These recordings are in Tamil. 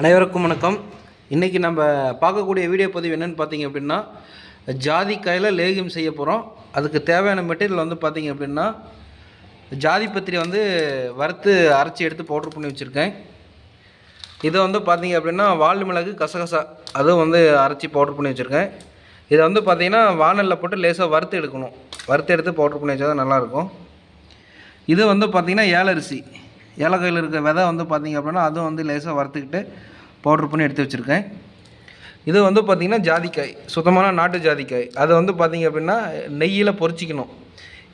அனைவருக்கும் வணக்கம். இன்றைக்கி நம்ம பார்க்கக்கூடிய வீடியோ பதிவு என்னென்னு பார்த்தீங்க அப்படின்னா ஜாதிக்காயில் லேகியம் செய்ய போகிறோம் அதுக்கு தேவையான மெட்டீரியல் வந்து பார்த்தீங்க அப்படின்னா ஜாதி பத்திரி வந்து வறுத்து அரைச்சி எடுத்து பவுட்ரு பண்ணி வச்சுருக்கேன். இதை வந்து பார்த்தீங்க அப்படின்னா வால் மிளகு கசகசா அதுவும் வந்து அரைச்சி பவுட்ரு பண்ணி வச்சுருக்கேன். இதை வந்து பார்த்திங்கன்னா வானலில் போட்டு லேசாக வறுத்து எடுக்கணும். வறுத்து எடுத்து பவுட்ரு பண்ணி வச்சா தான் நல்லாயிருக்கும் இது வந்து பார்த்திங்கன்னா ஏலரிசி. ஏலக்காயில் இருக்க விதை வந்து பார்த்திங்க அப்படின்னா அதுவும் வந்து லேசாக வறுத்துக்கிட்டு பவுட்ரு பண்ணி எடுத்து வச்சுருக்கேன். இது வந்து பார்த்திங்கன்னா ஜாதிக்காய் சுத்தமான நாட்டு ஜாதிக்காய். அதை வந்து பார்த்திங்க அப்படின்னா நெய்யில் பொறிச்சிக்கணும்.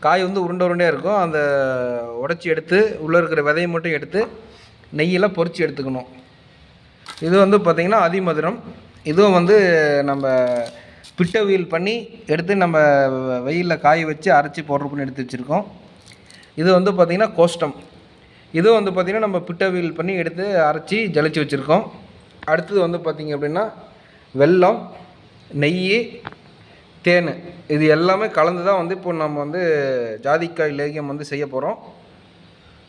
காய் வந்து உருண்டை உருண்டையாக இருக்கும். அந்த உடச்சி எடுத்து உள்ளே இருக்கிற விதையை மட்டும் எடுத்து நெய்யில் பொரிச்சு எடுத்துக்கணும். இது வந்து பார்த்திங்கன்னா அதிமதுரம். இதுவும் வந்து நம்ம பிட்டவியல் பண்ணி எடுத்து நம்ம வெயிலில் காய வச்சு அரைச்சி பவுட்ரு பண்ணி எடுத்து வச்சுருக்கோம். இது வந்து பார்த்திங்கன்னா கோஷ்டம். இதுவும் வந்து பார்த்திங்கன்னா நம்ம பிட்டவியல் பண்ணி எடுத்து அரைச்சி ஜலிச்சு வச்சுருக்கோம். அடுத்தது வந்து பார்த்திங்க அப்படின்னா வெல்லம் நெய் தேன். இது எல்லாமே கலந்து தான் வந்து இப்போ நம்ம வந்து ஜாதிக்காய் லேகியம் வந்து செய்ய போகிறோம்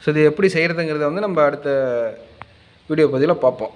ஸோ இது எப்படி செய்கிறதுங்கிறத வந்து நம்ம அடுத்த வீடியோ பதிவில் பார்ப்போம்.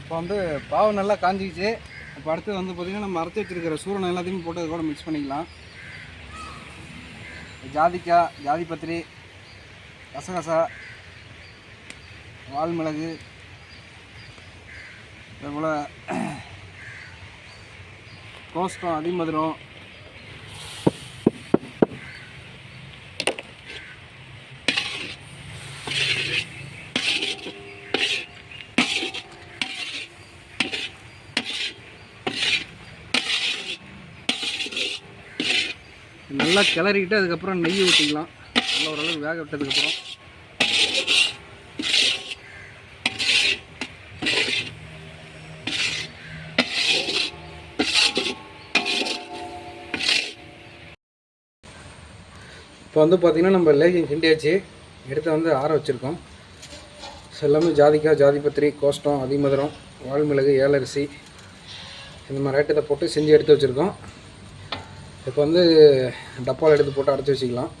இப்போ வந்து பாவு நல்லா காஞ்சிக்கிச்சு. இப்போ அடுத்து வந்து பார்த்திங்கன்னா நம்ம அரைச்சி வச்சிருக்கிற சூரணம் எல்லாத்தையும் போட்டு அது கூட மிக்ஸ் பண்ணிக்கலாம். ஜாதிக்காய் ஜாதி பத்திரி கசகசா வால் மிளகு அதே போல் கோஷ்டம் அதிமதுரம் நல்லா கிளறிக்கிட்டு அதுக்கப்புறம் நெய் ஊற்றிக்கலாம். நல்லா ஓரளவுக்கு வேக விட்டதுக்கப்புறம். இப்போ வந்து பார்த்திங்கன்னா நம்ம லேகியம் கிண்டியாச்சு. எடுத்து வந்து ஆற வச்சுருக்கோம். ஸோ எல்லாமே ஜாதிக்காய் ஜாதிபத்திரி கோஷ்டம் அதிமதுரம் வால்மிளகு ஏலரிசி இந்த மாதிரி ஐட்டத்தை போட்டு செஞ்சு எடுத்து வச்சுருக்கோம். இப்போ வந்து டப்பாவில் எடுத்து போட்டு அடைச்சி வச்சுக்கலாம்.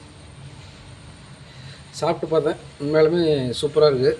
சாப்பிட்டு பார்த்தேன். உண்மையாலுமே சூப்பராக இருக்குது